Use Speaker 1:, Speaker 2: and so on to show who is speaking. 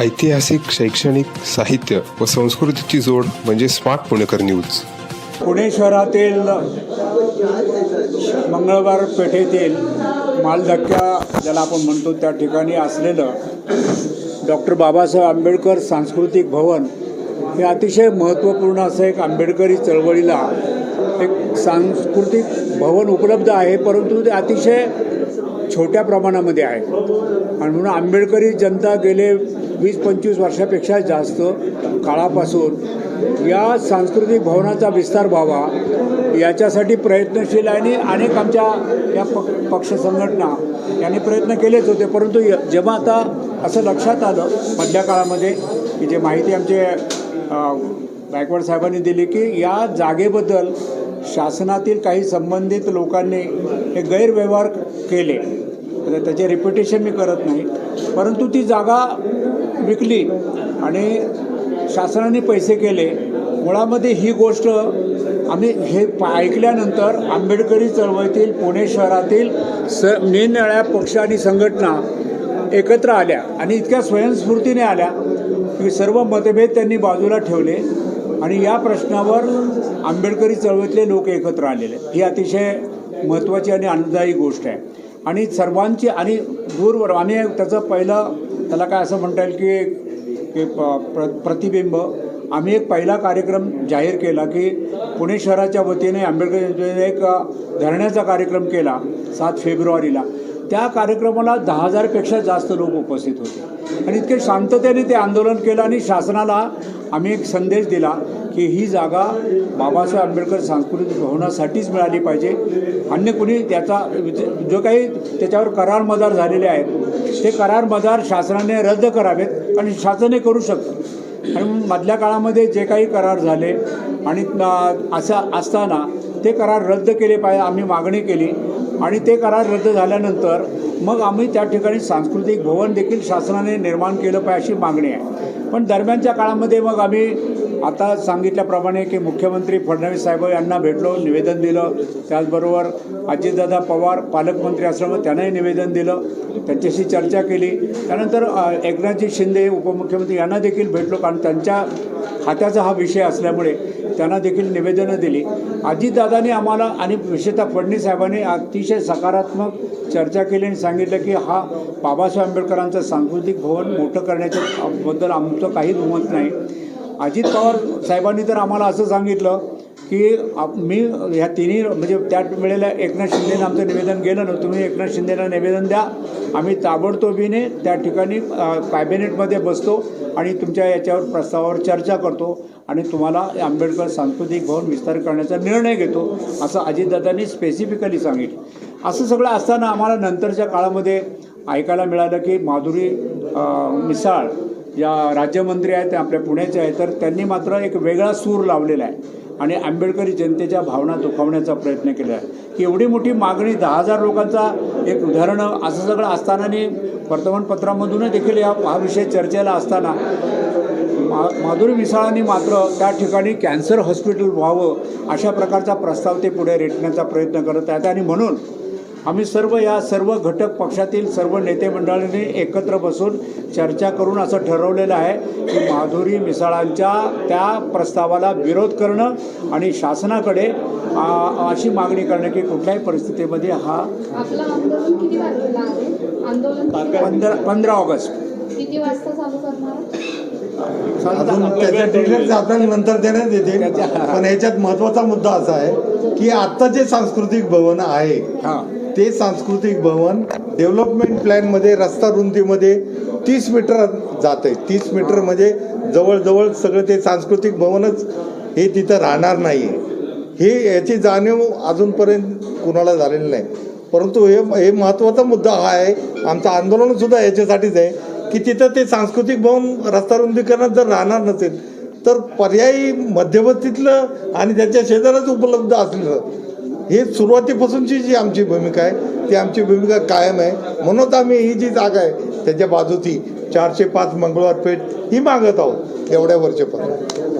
Speaker 1: ऐतिहासिक शैक्षणिक साहित्य व संस्कृतीची जोड म्हणजे स्मार्ट पुणेकर न्यूज.
Speaker 2: पुणे शहरातील मंगळवार पेठेतील मालधक्क्या ज्याला आपण म्हणतो त्या ठिकाणी असलेलं डॉक्टर बाबासाहेब आंबेडकर सांस्कृतिक भवन हे अतिशय महत्त्वपूर्ण असं एक आंबेडकरी चळवळीला एक सांस्कृतिक भवन उपलब्ध आहे परंतु ते अतिशय छोट्या प्रमाणामध्ये आहे. आणि म्हणून आंबेडकरी जनता गेले वीस पंचवीस वर्षापेक्षा जास्त काळापासून या सांस्कृतिक भवनाचा विस्तार व्हावा याच्यासाठी प्रयत्नशील आणि अनेक आमच्या या प पक्ष संघटना यांनी प्रयत्न केलेच होते. परंतु य- जेव्हा आता असं लक्षात आलं मधल्या काळामध्ये की जे माहिती आमचे बायकवाड गायकवाड साहेबांनी दिली की या जागेबद्दल शासनातील काही संबंधित लोकांनी हे गैरव्यवहार केले. त्याचे रिपिटेशन मी करत नाही. परंतु ती जागा विकली. आणि शासनाने पैसे केले. मुळामध्ये ही गोष्ट आम्ही हे ऐकल्यानंतर आंबेडकरी चळवळीतील पुणे शहरातील स निरनिळ्या पक्ष आणि संघटना एकत्र आल्या आणि इतक्या स्वयंस्फूर्तीने आल्या की सर्व मतभेद त्यांनी बाजूला ठेवले आणि या प्रश्नावर आंबेडकरी चळवळीतले लोक एकत्र आलेले. ही अतिशय महत्त्वाची आणि आनंददायी गोष्ट आहे. आणि सर्वांची आणि दूरवर आम्ही त्याचं पहिलं त्याला काय असं म्हणता येईल की प- प्र प्रतिबिंब. आम्ही एक पहिला कार्यक्रम जाहीर केला की पुणे शहराच्या वतीने आंबेडकर यांच्या एक धरण्याचा कार्यक्रम केला सात फेब्रुवारीला. त्या कार्यक्रमाला दहा हजारपेक्षा जास्त लोक उपस्थित होते. आणि इतके शांततेने ते आंदोलन केलं आणि शासनाला आम्ही एक संदेश दिला की ही जागा बाबासाहेब आंबेडकर सांस्कृतिक भवनासाठीच मिळाली पाहिजे. अन्य कुणी त्याचा जो काही त्याच्यावर करार मदार झालेले आहेत ते करार मदार शासनाने रद्द करावेत आणि शासन हे करू शकतं. आणि मधल्या काळामध्ये जे काही करार झाले आणि असं असताना ते करार रद्द केले पाहिजे आम्ही मागणी केली आणि ते करार रद्द झाल्यानंतर मग आम्ही त्या ठिकाणी सांस्कृतिक भवन देखील शासनाने निर्माण केलं पाहिजे अशी मागणी आहे. पण दरम्यानच्या काळामध्ये मग आम्ही आता सांगितल्याप्रमाणे की मुख्यमंत्री फडणवीस साहेब यांना भेटलो निवेदन दिलं. त्याचबरोबर अजितदादा पवार पालकमंत्री असल्यामुळे त्यांनाही निवेदन दिलं. त्यांच्याशी चर्चा केली. त्यानंतर एकनाथजी शिंदे उपमुख्यमंत्री यांना देखील भेटलो कारण त्यांच्या खात्याचा हा विषय असल्यामुळे त्यांना देखील निवेदनं दिली. अजितदादांनी आम्हाला आणि विशेषतः फडणवीस साहेबांनी अतिशय सकारात्मक चर्चा केली आणि सांगितलं की हा बाबासाहेब आंबेडकरांचं सांस्कृतिक भवन मोठं करण्याच्या बद्दल आमचं काहीच मत नाही. अजित पवार साहेबांनी तर आम्हाला असं सांगितलं की आप मी ह्या तिन्ही म्हणजे त्या वेळेला एकनाथ शिंदेनं आमचं निवेदन गेलं ना तुम्ही एकनाथ शिंदेला निवेदन द्या. आम्ही ताबडतोबीने त्या ठिकाणी कॅबिनेटमध्ये बसतो आणि तुमच्या याच्यावर प्रस्तावावर चर्चा करतो आणि तुम्हाला आंबेडकर सांस्कृतिक भवन विस्तार करण्याचा निर्णय घेतो असं अजितदादांनी स्पेसिफिकली सांगितलं. असं सगळं असताना आम्हाला नंतरच्या काळामध्ये ऐकायला मिळालं की माधुरी मिसाळ या राज्यमंत्री आहेत त्या आपल्या पुण्याचे आहेत तर त्यांनी मात्र एक वेगळा सूर लावलेला आहे. आणि आंबेडकरी जनतेच्या भावना दुखावण्याचा प्रयत्न केला आहे. की एवढी मोठी मागणी दहा हजार लोकांचा एक धरणं असं सगळं असतानाने वर्तमानपत्रामधून देखील या हा विषय चर्चेला असताना मा माधुरी मिसाळांनी मात्र त्या ठिकाणी कॅन्सर हॉस्पिटल व्हावं अशा प्रकारचा प्रस्ताव ते पुढे रेटण्याचा प्रयत्न करत आहेत. आणि म्हणून आम्ही सर्व या सर्व घटक पक्षातील सर्व नेते मंडळांनी एकत्र बसून चर्चा करून असं ठरवलेलं आहे की माधुरी मिसाळांच्या त्या प्रस्तावाला विरोध करणं आणि शासनाकडे अशी मागणी करणं की कुठल्याही परिस्थितीमध्ये हा
Speaker 3: आपलं आंदोलन किती तारखेला आहे? आंदोलन किती
Speaker 2: पंधरा पंधरा ऑगस्ट.
Speaker 3: किती वाजता चालू करणार?
Speaker 4: अजून त्याच्या डिटेल्स आपल्याला नंतर देण्यात येतील.
Speaker 2: त्याच्या-
Speaker 4: पण याच्यात महत्त्वाचा मुद्दा असा आहे की आता जे सांस्कृतिक भवन आहे
Speaker 2: हां.
Speaker 4: ते सांस्कृतिक भवन डेव्हलपमेंट प्लॅनमध्ये रस्ता रुंदीमध्ये तीस मीटर जात आहे तीस मीटर म्हणजे जवळजवळ सगळं ते सांस्कृतिक भवनच हे तिथं राहणार नाही हे याची जाणीव अजूनपर्यंत कुणाला झालेली नाही. परंतु हे हे महत्त्वाचा मुद्दा हा आहे. आमचं आंदोलनसुद्धा याच्यासाठीच आहे की तिथं ते सांस्कृतिक भवन रस्ता रुंदीकरणात जर राहणार नसेल तर पर्यायी मध्यवर्तीतलं आणि त्याच्या शेजारच उपलब्ध असलेलं हे सुरुवातीपासूनची जी आमची भूमिका आहे ती आमची भूमिका कायम आहे. म्हणून आम्ही ही जी जागा आहे त्याच्या बाजूची चारशे पाच मंगळवार पेठ ही मागत आहोत एवढ्या वर्षापासून.